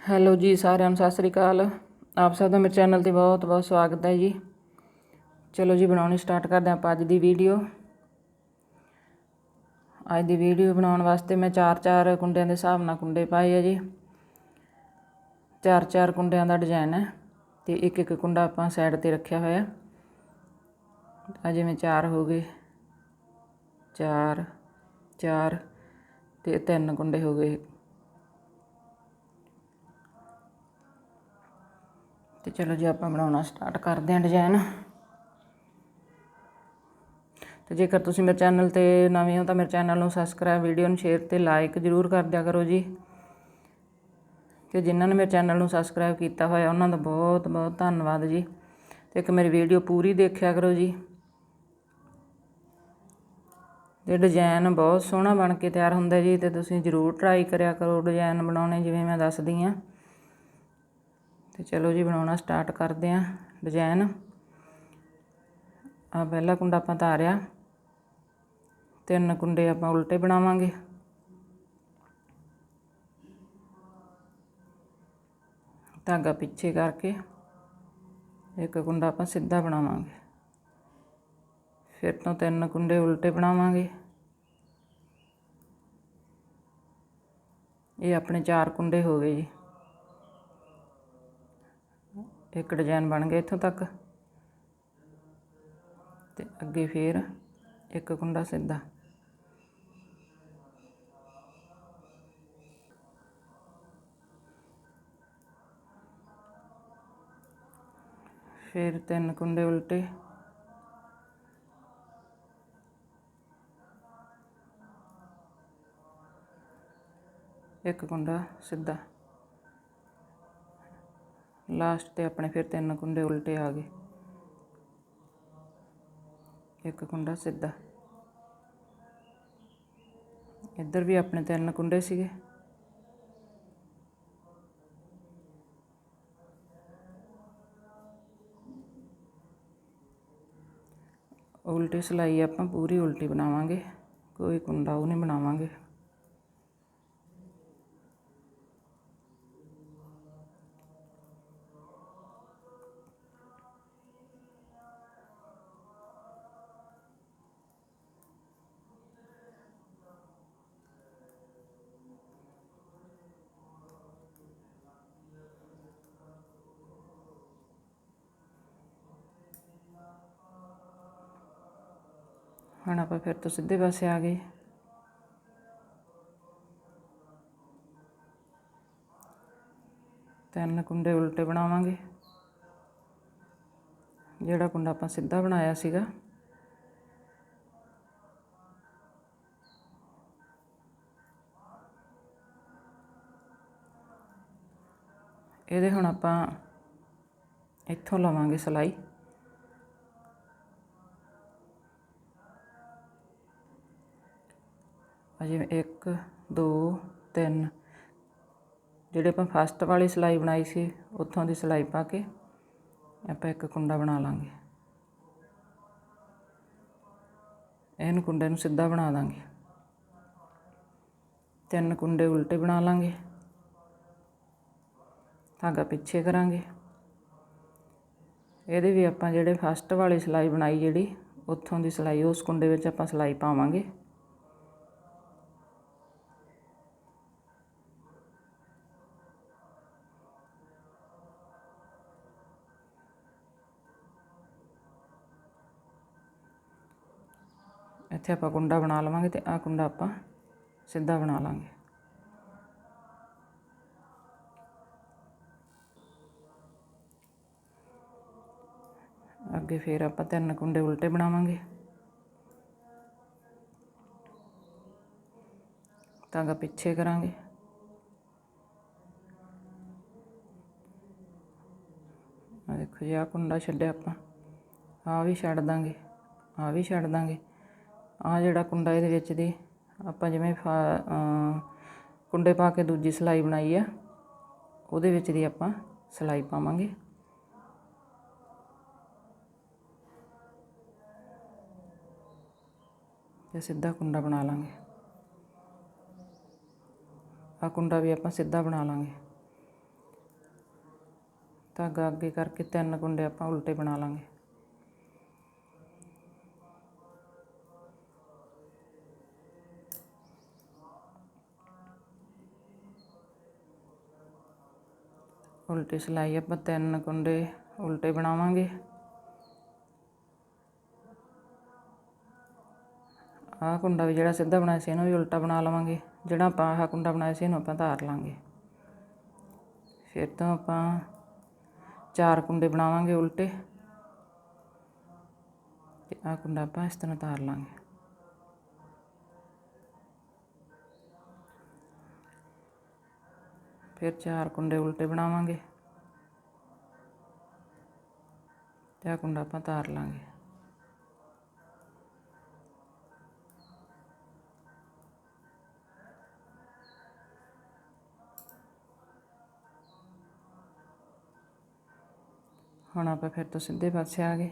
Hello ਜੀ ਸਾਰਿਆਂ ਨੂੰ, ਸਤਿ ਸ੍ਰੀ ਅਕਾਲ। ਆਪ ਸਭ ਦਾ ਮੇਰੇ ਚੈਨਲ ਤੇ ਬਹੁਤ ਬਹੁਤ ਸਵਾਗਤ ਹੈ ਜੀ। ਚਲੋ ਜੀ, ਬਣਾਉਣੀ ਸਟਾਰਟ ਕਰਦੇ ਹਾਂ ਆਪਾਂ ਅੱਜ ਦੀ ਵੀਡੀਓ ਅੱਜ ਦੀ ਵੀਡੀਓ ਬਣਾਉਣ ਵਾਸਤੇ ਮੈਂ ਚਾਰ ਚਾਰ ਕੁੰਡਿਆਂ ਦੇ ਹਿਸਾਬ ਨਾਲ ਕੁੰਡੇ ਪਾਏ ਆ ਜੀ। ਚਾਰ ਚਾਰ ਕੁੰਡਿਆਂ ਦਾ ਡਿਜ਼ਾਈਨ ਹੈ ਤੇ ਇੱਕ ਇੱਕ ਕੁੰਡਾ ਆਪਾਂ ਸਾਈਡ ਤੇ ਰੱਖਿਆ ਹੋਇਆ। ਆ ਜਿਵੇਂ ਚਾਰ ਹੋ ਗਏ। ਚਾਰ ਚਾਰ ਤੇ ਤਿੰਨ ਕੁੰਡੇ ਹੋ ਗਏ। ਤੇ ਚਲੋ ਜੀ ਆਪਾਂ ਬਣਾਉਣਾ ਸਟਾਰਟ ਕਰਦੇ ਹਾਂ ਡਿਜ਼ਾਈਨ ਤੇ ਜੇਕਰ ਤੁਸੀਂ ਮੇਰੇ ਚੈਨਲ ਤੇ ਨਵੇਂ ਹੋ ਤਾਂ ਮੇਰੇ ਚੈਨਲ ਨੂੰ ਸਬਸਕ੍ਰਾਈਬ ਵੀਡੀਓ ਨੂੰ ਸ਼ੇਅਰ ਤੇ ਲਾਈਕ ਜ਼ਰੂਰ ਕਰ ਦਿਆ ਕਰੋ ਜੀ। ਤੇ ਜਿਨ੍ਹਾਂ ਨੇ ਮੇਰੇ ਚੈਨਲ ਨੂੰ ਸਬਸਕ੍ਰਾਈਬ ਕੀਤਾ ਹੋਇਆ, ਉਹਨਾਂ ਦਾ ਬਹੁਤ ਬਹੁਤ ਧੰਨਵਾਦ ਜੀ। ਤੇ ਇੱਕ ਮੇਰੀ ਵੀਡੀਓ ਪੂਰੀ ਦੇਖਿਆ ਕਰੋ ਜੀ। ਤੇ ਡਿਜ਼ਾਈਨ ਬਹੁਤ ਸੋਹਣਾ ਬਣ ਕੇ ਤਿਆਰ ਹੁੰਦਾ ਜੀ ਤੇ ਤੁਸੀਂ ਜ਼ਰੂਰ ਟਰਾਈ ਕਰਿਆ ਕਰੋ ਡਿਜ਼ਾਈਨ ਬਣਾਉਣੇ, ਜਿਵੇਂ ਮੈਂ ਦੱਸਦੀ ਆ ਤੇ ਚਲੋ ਜੀ ਬਣਾਉਣਾ ਸਟਾਰਟ ਕਰਦੇ ਆਂ ਡਿਜ਼ਾਈਨ ਆ ਪਹਿਲਾ ਕੁੰਡਾ ਆਪਾਂ ਧਾਰਿਆ। ਤਿੰਨ ਕੁੰਡੇ ਆਪਾਂ ਉਲਟੇ ਬਣਾਵਾਂਗੇ। ਧਾਗਾ ਪਿੱਛੇ ਕਰਕੇ ਇੱਕ ਕੁੰਡਾ ਆਪਾਂ ਸਿੱਧਾ ਬਣਾਵਾਂਗੇ। ਫਿਰ ਤੋਂ ਤਿੰਨ ਕੁੰਡੇ ਉਲਟੇ ਬਣਾਵਾਂਗੇ। ਇਹ ਆਪਣੇ ਚਾਰ ਕੁੰਡੇ ਹੋ ਗਏ ਜੀ। ਇੱਕ ਡਿਜ਼ਾਈਨ ਬਣ ਗਿਆ ਇੱਥੋਂ ਤੱਕ। ਤੇ ਅੱਗੇ ਫੇਰ ਇੱਕ ਕੁੰਡਾ ਸਿੱਧਾ। ਫਿਰ ਤਿੰਨ ਕੁੰਡੇ ਉਲਟੇ। ਇੱਕ ਕੁੰਡਾ ਸਿੱਧਾ। ਲਾਸਟ ਤੇ ਆਪਣੇ ਫਿਰ ਤਿੰਨ ਕੁੰਡੇ ਉਲਟੇ ਆ ਗਏ। ਇੱਕ ਕੁੰਡਾ ਸਿੱਧਾ। ਇੱਧਰ ਵੀ ਆਪਣੇ ਤਿੰਨ ਕੁੰਡੇ ਸੀਗੇ। ਉਲਟੀ ਸਲਾਈ ਆਪਾਂ ਪੂਰੀ ਉਲਟੀ ਬਣਾਵਾਂਗੇ। ਕੋਈ ਕੁੰਡਾ ਉਹ ਨਹੀਂ ਬਣਾਵਾਂਗੇ। ਹੁਣ ਆਪਾਂ ਫਿਰ ਤੋਂ ਸਿੱਧੇ ਪਾਸੇ ਆ ਗਏ। ਤਿੰਨ ਕੁੰਡੇ ਉਲਟੇ ਬਣਾਵਾਂਗੇ। ਜਿਹੜਾ ਕੁੰਡਾ ਆਪਾਂ ਸਿੱਧਾ ਬਣਾਇਆ ਸੀਗਾ। ਇਹਦੇ ਹੁਣ ਆਪਾਂ ਇੱਥੋਂ ਲਵਾਂਗੇ ਸਲਾਈ। ਅਜੇ 1 2 3 ਜਿਹੜੇ ਆਪਾਂ ਫਸਟ ਵਾਲੀ ਸਿਲਾਈ ਬਣਾਈ ਸੀ, ਉੱਥੋਂ ਦੀ ਸਿਲਾਈ ਪਾ ਕੇ ਆਪਾਂ ਇੱਕ ਕੁੰਡਾ ਬਣਾ ਲਾਂਗੇ। ਇਹਨੂੰ ਕੁੰਡੇ ਨੂੰ ਸਿੱਧਾ ਬਣਾ ਦਾਂਗੇ ਤਿੰਨ ਕੁੰਡੇ ਉਲਟੇ ਬਣਾ ਲਾਂਗੇ। ਧਾਗਾ ਪਿੱਛੇ ਕਰਾਂਗੇ। ਇਹਦੇ ਵੀ ਆਪਾਂ ਜਿਹੜੇ ਫਸਟ ਵਾਲੀ ਸਿਲਾਈ ਬਣਾਈ ਜਿਹੜੀ, ਉੱਥੋਂ ਦੀ ਸਿਲਾਈ, ਉਸ ਕੁੰਡੇ ਵਿੱਚ ਆਪਾਂ ਸਿਲਾਈ ਪਾਵਾਂਗੇ। ਇੱਥੇ ਆਪਾਂ ਕੁੰਡਾ ਬਣਾ ਲਵਾਂਗੇ ਤੇ ਆਹ ਕੁੰਡਾ ਆਪਾਂ ਸਿੱਧਾ ਬਣਾ ਲਾਂਗੇ। ਅੱਗੇ ਫੇਰ ਆਪਾਂ ਤਿੰਨ ਕੁੰਡੇ ਉਲਟੇ ਬਣਾਵਾਂਗੇ। ਤਾਂਗਾ ਪਿੱਛੇ ਕਰਾਂਗੇ। ਆ ਦੇਖੋ ਜੀ ਆ ਕੁੰਡਾ ਛੱਡਿਆ ਆਪਾਂ। ਆ ਵੀ ਛੱਡ ਦਾਂਗੇ ਆ ਵੀ ਛੱਡ ਦਾਂਗੇ। ਆ ਜਿਹੜਾ ਕੁੰਡਾ ਇਹਦੇ ਵਿੱਚ ਦੀ ਆਪਾਂ ਜਿਵੇਂ ਕੁੰਡੇ ਪਾ ਕੇ ਦੂਜੀ ਸਲਾਈ ਬਣਾਈ ਆ, ਉਹਦੇ ਵਿੱਚ ਦੀ ਆਪਾਂ ਸਲਾਈ ਪਾਵਾਂਗੇ। ਤੇ ਸਿੱਧਾ ਕੁੰਡਾ ਬਣਾ ਲਾਂਗੇ। ਆ ਕੁੰਡਾ ਵੀ ਆਪਾਂ ਸਿੱਧਾ ਬਣਾ ਲਾਂਗੇ। ਧਾਗਾ ਅੱਗੇ ਕਰਕੇ ਤਿੰਨ ਕੁੰਡੇ ਆਪਾਂ ਉਲਟੇ ਬਣਾ ਲਾਂਗੇ। ਉਲਟੀ ਸਿਲਾਈ ਆਪਾਂ ਤਿੰਨ ਕੁੰਡੇ ਉਲਟੇ ਬਣਾਵਾਂਗੇ। ਆਹ ਕੁੰਡਾ ਵੀ ਜਿਹੜਾ ਸਿੱਧਾ ਬਣਾਇਆ ਸੀ, ਇਹਨੂੰ ਵੀ ਉਲਟਾ ਬਣਾ ਲਵਾਂਗੇ। ਜਿਹੜਾ ਆਪਾਂ ਆਹ ਕੁੰਡਾ ਬਣਾਇਆ ਸੀ, ਇਹਨੂੰ ਆਪਾਂ ਧਾਰ ਲਾਂਗੇ। ਫਿਰ ਤੋਂ ਆਪਾਂ ਚਾਰ ਕੁੰਡੇ ਬਣਾਵਾਂਗੇ ਉਲਟੇ। ਤੇ ਆਹ ਕੁੰਡਾ ਆਪਾਂ ਇਸ ਤਰ੍ਹਾਂ ਧਾਰ ਲਾਂਗੇ। ਫਿਰ ਚਾਰ ਕੁੰਡੇ ਉਲਟੇ ਬਣਾਵਾਂਗੇ। ਤੇ ਆਹ ਕੁੰਡਾ ਆਪਾਂ ਧਾਰ ਲਾਂਗੇ। ਹੁਣ ਆਪਾਂ ਫਿਰ ਤੋਂ ਸਿੱਧੇ ਪਾਸੇ ਆ ਗਏ।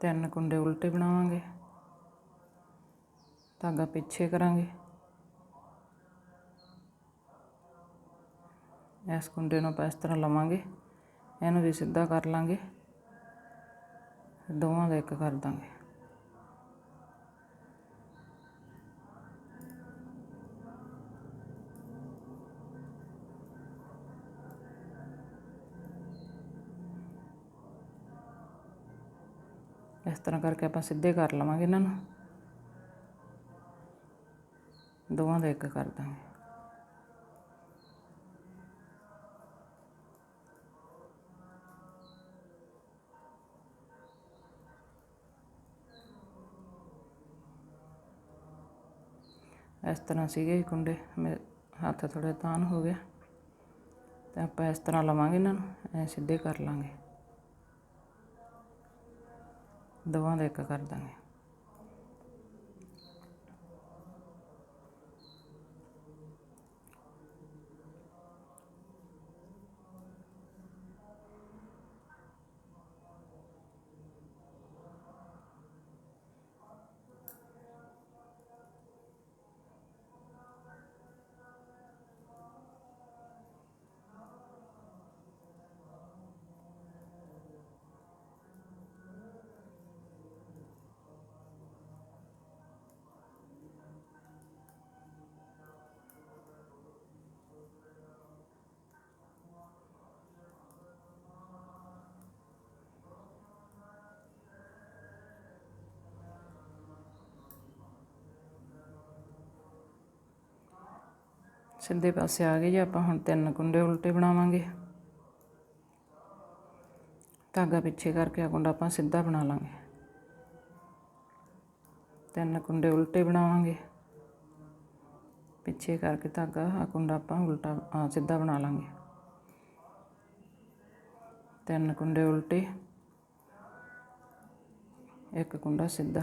ਤਿੰਨ ਕੁੰਡੇ ਉਲਟੇ ਬਣਾਵਾਂਗੇ। ਧਾਗਾ ਪਿੱਛੇ ਕਰਾਂਗੇ। ਇਸ ਕੁੰਡੇ ਨੂੰ ਆਪਾਂ ਇਸ ਤਰ੍ਹਾਂ ਲਵਾਂਗੇ, ਇਹਨੂੰ ਵੀ ਸਿੱਧਾ ਕਰ ਲਾਂਗੇ ਦੋਵਾਂ ਦਾ ਇੱਕ ਕਰ ਦਾਂਗੇ। ਇਸ ਤਰ੍ਹਾਂ ਕਰਕੇ ਆਪਾਂ ਸਿੱਧੇ ਕਰ ਲਵਾਂਗੇ ਇਹਨਾਂ ਨੂੰ। ਦੋਵਾਂ ਦਾ ਇੱਕ ਕਰ ਦਾਂਗੇ। ਇਸ ਤਰ੍ਹਾਂ ਸੀਗੇ ਇਹ ਕੁੰਡੇ। ਮੇਰੇ ਹੱਥ ਥੋੜਾ ਤਾਨ ਹੋ ਗਿਆ। ਤੇ ਆਪਾਂ ਇਸ ਤਰ੍ਹਾਂ ਲਵਾਂਗੇ ਇਹਨਾਂ ਨੂੰ, ਐ ਸਿੱਧੇ ਕਰ ਲਾਂਗੇ। ਦੋਵਾਂ ਦਾ ਇੱਕ ਕਰ ਦਾਂਗੇ। ਸਿੱਧੇ ਪਾਸੇ ਆ ਗਏ ਜੀ ਆਪਾਂ ਹੁਣ ਤਿੰਨ ਕੁੰਡੇ ਉਲਟੇ ਬਣਾਵਾਂਗੇ। ਧਾਗਾ ਪਿੱਛੇ ਕਰਕੇ ਆ ਕੁੰਡਾ ਆਪਾਂ ਸਿੱਧਾ ਬਣਾ ਲਾਂਗੇ। ਤਿੰਨ ਕੁੰਡੇ ਉਲਟੇ ਬਣਾਵਾਂਗੇ। ਪਿੱਛੇ ਕਰਕੇ ਧਾਗਾ, ਆ ਕੁੰਡਾ ਆਪਾਂ ਉਲਟਾ ਸਿੱਧਾ ਬਣਾ ਲਾਂਗੇ। ਤਿੰਨ ਕੁੰਡੇ ਉਲਟੇ, ਇੱਕ ਕੁੰਡਾ ਸਿੱਧਾ।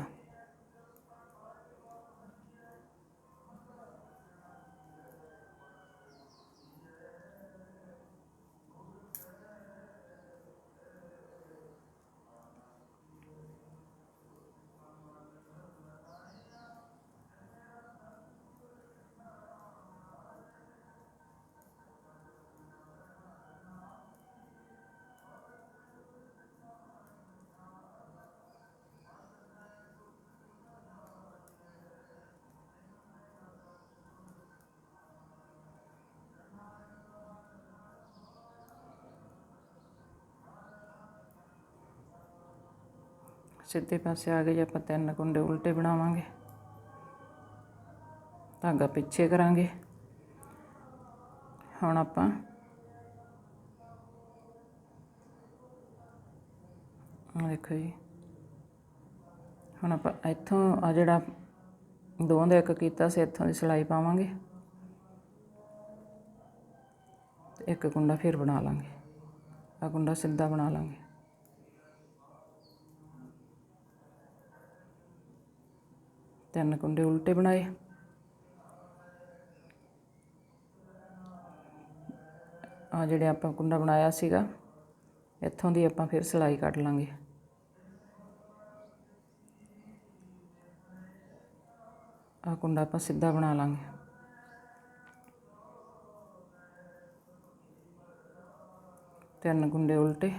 ਸਿੱਧੇ ਪਾਸੇ ਆ ਗਏ, ਜੇ ਆਪਾਂ ਤਿੰਨ ਕੁੰਡੇ ਉਲਟੇ ਬਣਾਵਾਂਗੇ ਧਾਗਾ ਪਿੱਛੇ ਕਰਾਂਗੇ। ਹੁਣ ਆਪਾਂ ਦੇਖੋ ਜੀ, ਹੁਣ ਆਪਾਂ ਇੱਥੋਂ ਆ ਜਿਹੜਾ ਦੋਵਾਂ ਦਾ ਇੱਕ ਕੀਤਾ ਸੀ, ਇੱਥੋਂ ਦੀ ਸਿਲਾਈ ਪਾਵਾਂਗੇ। ਇੱਕ ਕੁੰਡਾ ਫਿਰ ਬਣਾ ਲਾਂਗੇ। ਆ ਕੁੰਡਾ ਸਿੱਧਾ ਬਣਾ ਲਾਂਗੇ। ਤਿੰਨ ਕੁੰਡੇ ਉਲਟੇ ਬਣਾਏ। ਆ ਜਿਹੜੇ ਆਪਾਂ ਕੁੰਡਾ ਬਣਾਇਆ ਸੀਗਾ, ਇੱਥੋਂ ਦੀ ਆਪਾਂ ਫਿਰ ਸਿਲਾਈ ਕੱਢ ਲਾਂਗੇ। ਆ ਕੁੰਡਾ ਆਪਾਂ ਸਿੱਧਾ ਬਣਾ ਲਾਂਗੇ। ਤਿੰਨ ਕੁੰਡੇ ਉਲਟੇ।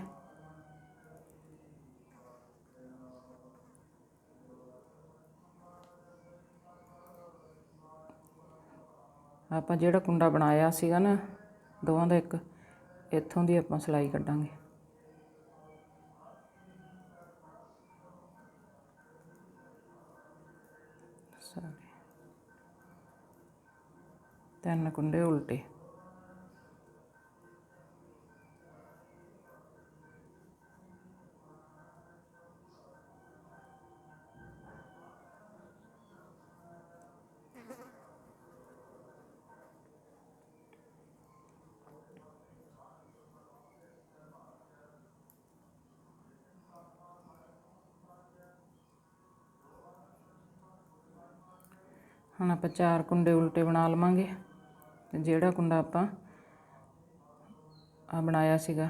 ਆਪਾਂ ਜਿਹੜਾ ਕੁੰਡਾ ਬਣਾਇਆ ਸੀਗਾ ਨਾ, ਦੋਵਾਂ ਦਾ ਇੱਕ, ਇੱਥੋਂ ਦੀ ਆਪਾਂ ਸਿਲਾਈ ਕੱਢਾਂਗੇ। ਸਾਰੇ। ਤਿੰਨ ਕੁੰਡੇ ਉਲਟੇ। ਹੁਣ ਆਪਾਂ ਚਾਰ ਕੁੰਡੇ ਉਲਟੇ ਬਣਾ ਲਵਾਂਗੇ ਤੇ ਜਿਹੜਾ ਕੁੰਡਾ ਆਪਾਂ ਆ ਬਣਾਇਆ ਸੀਗਾ,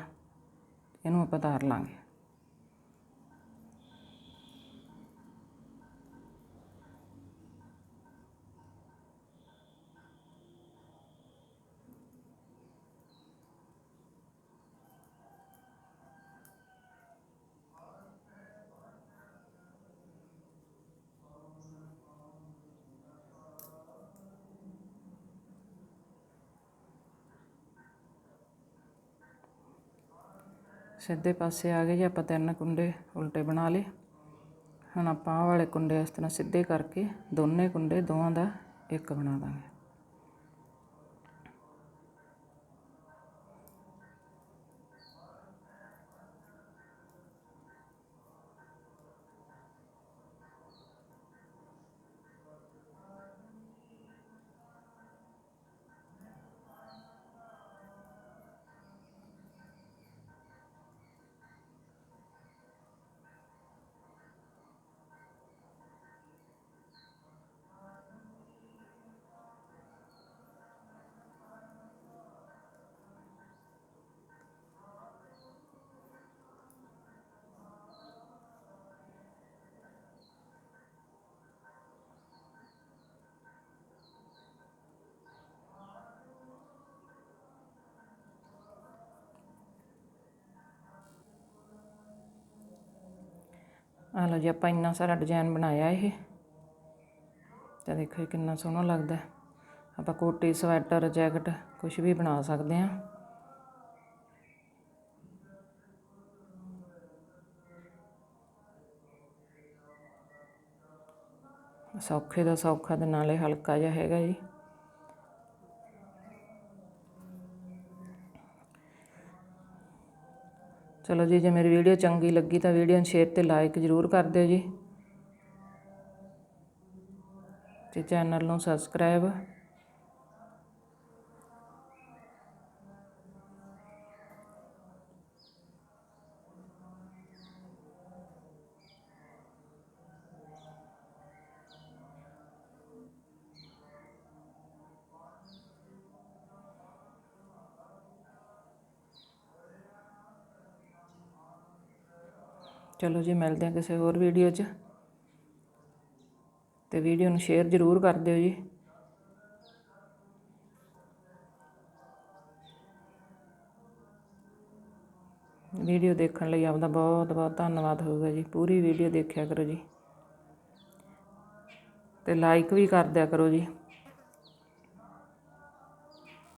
ਇਹਨੂੰ ਆਪਾਂ ਤਾਰ ਲਾਂਗੇ। ਸਿੱਧੇ ਪਾਸੇ ਆ ਗਏ ਜੇ, ਆਪਾਂ ਤਿੰਨ ਕੁੰਡੇ ਉਲਟੇ ਬਣਾ ਲਏ। ਹੁਣ ਆਪਾਂ ਆਹ ਵਾਲੇ ਕੁੰਡੇ ਇਸ ਤਰ੍ਹਾਂ ਸਿੱਧੇ ਕਰਕੇ ਦੋਨੇ ਕੁੰਡੇ ਦੋਵਾਂ ਦਾ ਇੱਕ ਬਣਾ ਦਾਂਗੇ। ਆ ਲਓ ਜੀ, ਆਪਾਂ ਇੰਨਾ ਸਾਰਾ ਡਿਜ਼ਾਈਨ ਬਣਾਇਆ ਇਹ। ਤਾਂ ਦੇਖੋ ਇਹ ਕਿੰਨਾ ਸੋਹਣਾ ਲੱਗਦਾ ਆਪਾਂ ਕੋਟੀ, ਸਵੈਟਰ, ਜੈਕਟ ਕੁਝ ਵੀ ਬਣਾ ਸਕਦੇ ਹਾਂ। ਸੌਖੇ ਦਾ ਸੌਖਾ ਤੇ ਨਾਲੇ ਹਲਕਾ ਜਿਹਾ ਹੈਗਾ ਜੀ। ਚਲੋ ਜੀ, ਜੇ ਮੇਰੀ ਵੀਡੀਓ ਚੰਗੀ ਲੱਗੀ ਤਾਂ ਵੀਡੀਓ ਨੂੰ ਸ਼ੇਅਰ ਤੇ ਲਾਈਕ ਜ਼ਰੂਰ ਕਰ ਦਿਓ ਜੀ। ਤੇ ਚੈਨਲ ਨੂੰ ਸਬਸਕ੍ਰਾਈਬ ਚਲੋ ਜੀ, ਮਿਲਦੇ ਹਾਂ ਕਿਸੇ ਹੋਰ ਵੀਡੀਓ 'ਚ। ਤੇ ਵੀਡੀਓ ਨੂੰ ਸ਼ੇਅਰ ਜ਼ਰੂਰ ਕਰ ਦਿਓ ਜੀ। ਵੀਡੀਓ ਦੇਖਣ ਲਈ ਆਪਦਾ ਬਹੁਤ ਬਹੁਤ ਧੰਨਵਾਦ ਹੋਊਗਾ ਜੀ। ਪੂਰੀ ਵੀਡੀਓ ਦੇਖਿਆ ਕਰੋ ਜੀ। ਤੇ ਲਾਈਕ ਵੀ ਕਰ ਦਿਆ ਕਰੋ ਜੀ।